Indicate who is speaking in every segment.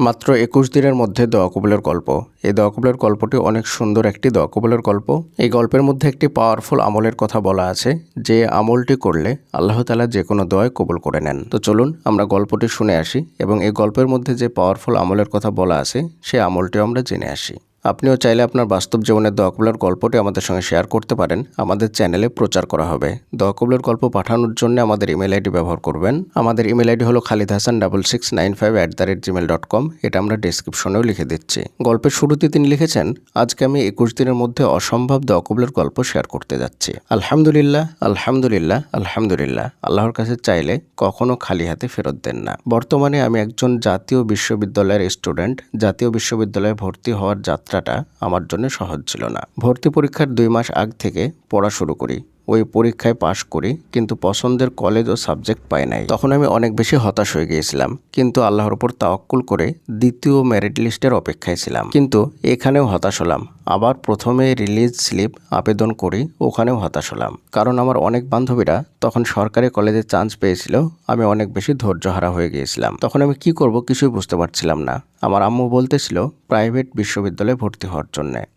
Speaker 1: মাত্র একুশ দিনের মধ্যে দোয়া কবুলের গল্প। এই দোয়া কবুলের গল্পটি অনেক সুন্দর একটি দোয়া কবুলের গল্প। এই গল্পের মধ্যে একটি পাওয়ারফুল আমলের কথা বলা আছে, যে আমলটি করলে আল্লাহ তালা যে কোনো দোয়ায় কবুল করে নেন। তো চলুন আমরা গল্পটি শুনে আসি এবং এই গল্পের মধ্যে যে পাওয়ারফুল আমলের কথা বলা আছে, সেই আমলটিও আমরা জেনে আসি। আপনিও চাইলে আপনার বাস্তব জীবনের দোয়া গল্পটি আমাদের সঙ্গে শেয়ার করতে পারেন। আমাদের চ্যানেলে প্রচার করা হবে। দোয়া কবুলের গল্প পাঠানোর জন্য আমাদের ইমেল আইডি ব্যবহার করবেন। আমাদের ইমেল আইডি হলো Khalid Hasan double six nine five at the rate Gmail dot com এটা আমরা ডিসক্রিপশনেও লিখে দিচ্ছি। গল্পের শুরুতে তিনি লিখেছেন, আজকে আমি একুশ দিনের মধ্যে অসম্ভব দোয়া কবুলের গল্প শেয়ার করতে যাচ্ছি। আলহামদুলিল্লাহ আলহামদুলিল্লাহ আলহামদুলিল্লাহ। আল্লাহর কাছে চাইলে কখনো খালি হাতে ফেরত দেন না। বর্তমানে আমি একজন জাতীয় বিশ্ববিদ্যালয়ের স্টুডেন্ট। জাতীয় বিশ্ববিদ্যালয়ে ভর্তি হওয়ার যাত্রাটা আমার জন্য সহজ ছিল না। ভর্তি পরীক্ষার দুই মাস আগ থেকে পড়া শুরু করি। ওই পরীক্ষায় পাশ করি, কিন্তু পছন্দের কলেজ ও সাবজেক্ট পাই নাই। তখন আমি অনেক বেশি হতাশ হয়ে গিয়েছিলাম, কিন্তু আল্লাহর উপর তাওয়াক্কুল করে দ্বিতীয় মেরিট লিস্টের অপেক্ষায় ছিলাম। কিন্তু এখানেও হতাশ হলাম। আবার প্রথমে রিলিজ স্লিপ আবেদন করি, ওখানেও হতাশ হলাম। কারণ আমার অনেক বান্ধবীরা তখন সরকারি কলেজে চান্স পেয়েছিল, আমি অনেক বেশি ধৈর্যহারা হয়ে গিয়েছিলাম। তখন আমি কি করব কিছুই বুঝতে পারছিলাম না। আমার আম্মু বলতেছিল প্রাইভেট বিশ্ববিদ্যালয়ে ভর্তি হওয়ার জন্যে।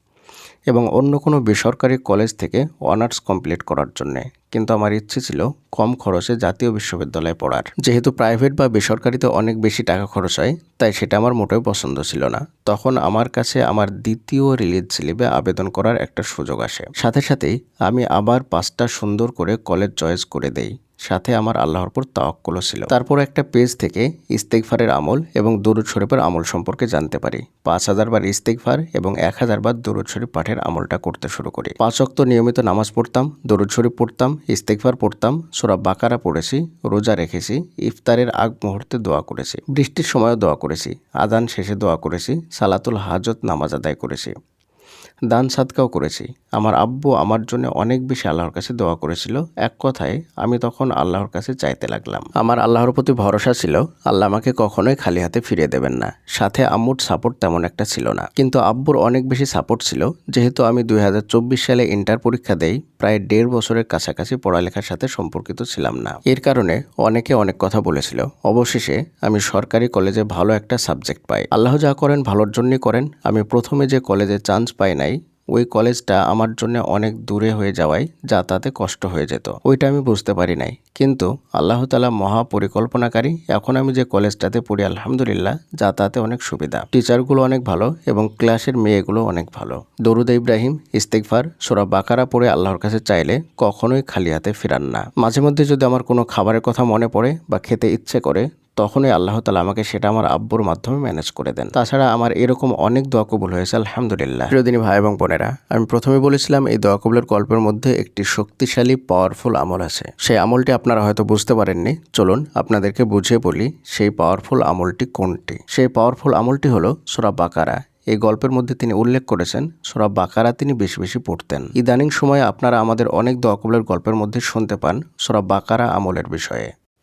Speaker 1: এবং অন্য কোনো বেসরকারি কলেজ থেকে অনার্স কমপ্লিট করার জন্যে। কিন্তু আমার ইচ্ছে ছিল কম খরচে জাতীয় বিশ্ববিদ্যালয়ে পড়ার। যেহেতু প্রাইভেট বা বেসরকারিতে অনেক বেশি টাকা খরচ হয়, তাই সেটা আমার মোটেও পছন্দ ছিল না। তখন আমার কাছে আমার দ্বিতীয় রিলিজ স্লিপে আবেদন করার একটা সুযোগ আসে। সাথে সাথেই আমি আবার পাঁচটা সুন্দর করে কলেজ চয়েস করে দেই। সাথে আমার আল্লাহর উপর তাওয়াক্কুলও ছিল। তারপর একটা পেজ থেকে ইস্তেকফারের আমল এবং দরুদ শরীফের আমল সম্পর্কে জানতে পারি। পাঁচ হাজার বার ইস্তেকফার এবং এক হাজার বার দরুদ শরীফ পাঠের আমলটা করতে শুরু করি। পাঁচ অক্ত নিয়মিত নামাজ পড়তাম, দরুদ শরীফ পড়তাম ইস্তেকফার পড়তাম, সোরা বাকারা পড়েছি, রোজা রেখেছি, ইফতারের আগ মুহূর্তে দোয়া করেছি, বৃষ্টির সময়ও দোয়া করেছি আদান শেষে দোয়া করেছি, সালাতুল হাজত নামাজ আদায় করেছি। দান সাদকাও করেছি। আমার আব্বু আমার জন্য অনেক বেশি আল্লাহর কাছে দোয়া করেছিল। এক কথায়, আমি তখন আল্লাহর কাছে চাইতে লাগলাম। আমার আল্লাহর প্রতি ভরসা ছিল, আল্লাহ আমাকে কখনোই খালি হাতে ফিরিয়ে দেবেন না। সাথে আম্মুর সাপোর্ট তেমন একটা ছিল না। কিন্তু আব্বুর অনেক বেশি সাপোর্ট ছিল, যেহেতু আমি দুই হাজার চব্বিশ সালে ইন্টার পরীক্ষা দেই, প্রায় দেড় বছরের কাছাকাছি পড়ালেখার সাথে সম্পর্কিত ছিলাম না। এর কারণে অনেকে অনেক কথা বলেছিল। অবশেষে আমি সরকারি কলেজে ভালো একটা সাবজেক্ট পাই। আল্লাহ যা করেন ভালোর জন্যই করেন। আমি প্রথমে যে কলেজে চান্স পাই নাই ওই কলেজটা আমার জন্য অনেক দূরে হয়ে যাওয়ায় যাতায়াতে কষ্ট হয়ে যেত। ওইটা আমি বুঝতে পারি নাই। কিন্তু আল্লাহ তালা মহা পরিকল্পনাকারী এখন আমি যে কলেজটাতে পড়ি, আলহামদুলিল্লাহ যাতায়াতে অনেক সুবিধা। টিচারগুলো অনেক ভালো এবং ক্লাসের মেয়েগুলো অনেক ভালো। দরুদ ইব্রাহিম ইস্তেকফার সোরা বাকারা পড়ে আল্লাহর কাছে চাইলে কখনোই খালি হাতে ফেরান না। মাঝে মধ্যে যদি আমার কোনো খাবারের কথা মনে পড়ে বা খেতে ইচ্ছে করে তখনই আল্লাহ তালা আমাকে সেটা আমার আব্বুর মাধ্যমে ম্যানেজ করে দেন। তাছাড়া আমার এরকম অনেক দোয়া কবুল হয়েছে, আলহামদুলিল্লাহ। প্রিয়দিনী ভাই এবং বোনেরা, আমি প্রথমে বলেছিলাম, এই দোয়া কবুলের গল্পের মধ্যে একটি শক্তিশালী পাওয়ারফুল আমল আছে। সেই আমলটি আপনারা হয়তো বুঝতে পারেননি। চলুন আপনাদেরকে বুঝিয়ে বলি, সেই পাওয়ারফুল আমলটি কোনটি? সেই পাওয়ারফুল আমলটি হলো সোরা বাকারা। এই গল্পের মধ্যে তিনি উল্লেখ করেছেন, সোরা বাকারা তিনি বেশি বেশি পড়তেন। ইদানিং সময়ে আপনারা আমাদের অনেক দোয়া কবুলের গল্পের মধ্যে শুনতে পান সোরা বাকারা আমলের বিষয়ে।